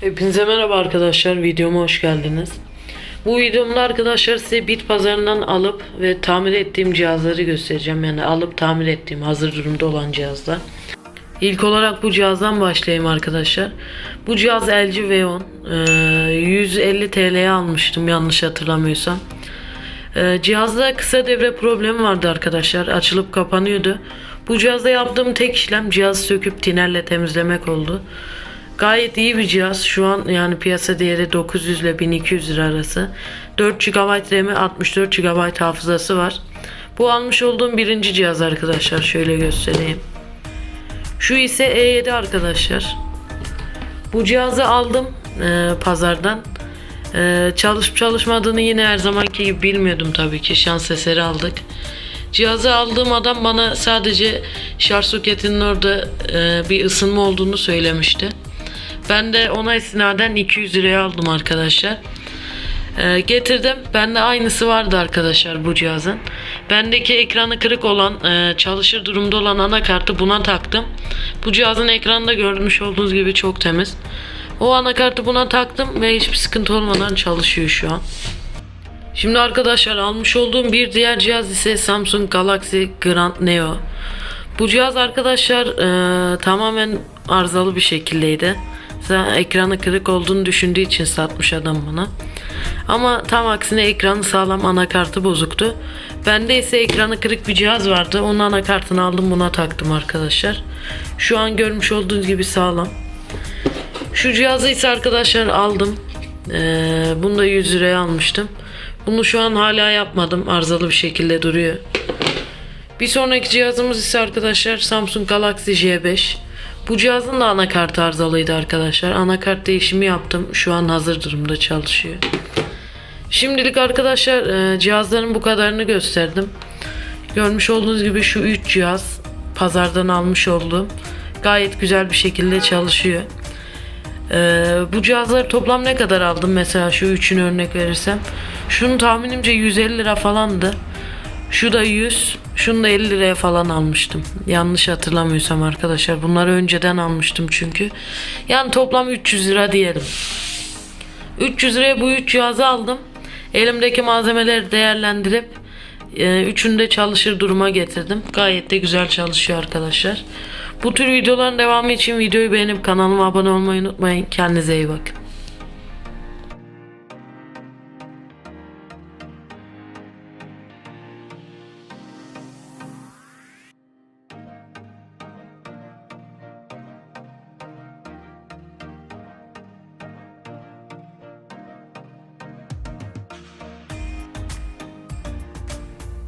Hepinize merhaba arkadaşlar. Videoma hoş geldiniz. Bu videomda arkadaşlar size bit pazarından alıp ve tamir ettiğim cihazları göstereceğim. Yani alıp tamir ettiğim hazır durumda olan cihazlar. İlk olarak bu cihazdan başlayayım arkadaşlar. Bu cihaz LG V10. Ee, 150 TL'ye almıştım yanlış hatırlamıyorsam. Ee, cihazda kısa devre problemi vardı arkadaşlar. Açılıp kapanıyordu. Bu cihazda yaptığım tek işlem cihazı söküp tinerle temizlemek oldu. Gayet iyi bir cihaz. Şu an yani piyasa değeri 900 ile 1200 lira arası. 4 GB RAM'i 64 GB hafızası var. Bu almış olduğum birinci cihaz arkadaşlar. Şöyle göstereyim. Şu ise E7 arkadaşlar. Bu cihazı aldım e, pazardan. E, çalışıp çalışmadığını yine her zamanki gibi bilmiyordum tabii ki. Şans eseri aldık. Cihazı aldığım adam bana sadece şarj soketinin orada e, bir ısınma olduğunu söylemişti. Ben de ona istinaden 200 liraya aldım arkadaşlar. Ee, getirdim. Bende aynısı vardı arkadaşlar bu cihazın. Bendeki ekranı kırık olan, e, çalışır durumda olan anakartı buna taktım. Bu cihazın ekranında görmüş olduğunuz gibi çok temiz. O anakartı buna taktım ve hiçbir sıkıntı olmadan çalışıyor şu an. Şimdi arkadaşlar almış olduğum bir diğer cihaz ise Samsung Galaxy Grand Neo. Bu cihaz arkadaşlar e, tamamen arızalı bir şekildeydi. Zaten ekranı kırık olduğunu düşündüğü için satmış adam bana. Ama tam aksine ekranı sağlam anakartı bozuktu. Bende ise ekranı kırık bir cihaz vardı. Onun anakartını aldım buna taktım arkadaşlar. Şu an görmüş olduğunuz gibi sağlam. Şu cihazı ise arkadaşlar aldım. Ee, bunu da 100 liraya almıştım. Bunu şu an hala yapmadım. Arızalı bir şekilde duruyor. Bir sonraki cihazımız ise arkadaşlar Samsung Galaxy J5. Bu cihazın da anakartı arızalıydı arkadaşlar. Anakart değişimi yaptım. Şu an hazır durumda çalışıyor. Şimdilik arkadaşlar e, cihazların bu kadarını gösterdim. Görmüş olduğunuz gibi şu 3 cihaz pazardan almış olduğum gayet güzel bir şekilde çalışıyor. Ee, bu cihazları toplam ne kadar aldım mesela şu üçünü örnek verirsem. Şunu tahminimce 150 lira falandı. Şu da 100. Şunu da 50 liraya falan almıştım. Yanlış hatırlamıyorsam arkadaşlar. Bunları önceden almıştım çünkü. Yani toplam 300 lira diyelim. 300 liraya bu 3 cihazı aldım. Elimdeki malzemeleri değerlendirip e, üçünü de çalışır duruma getirdim. Gayet de güzel çalışıyor arkadaşlar. Bu tür videoların devamı için videoyu beğenip kanalıma abone olmayı unutmayın. Kendinize iyi bakın.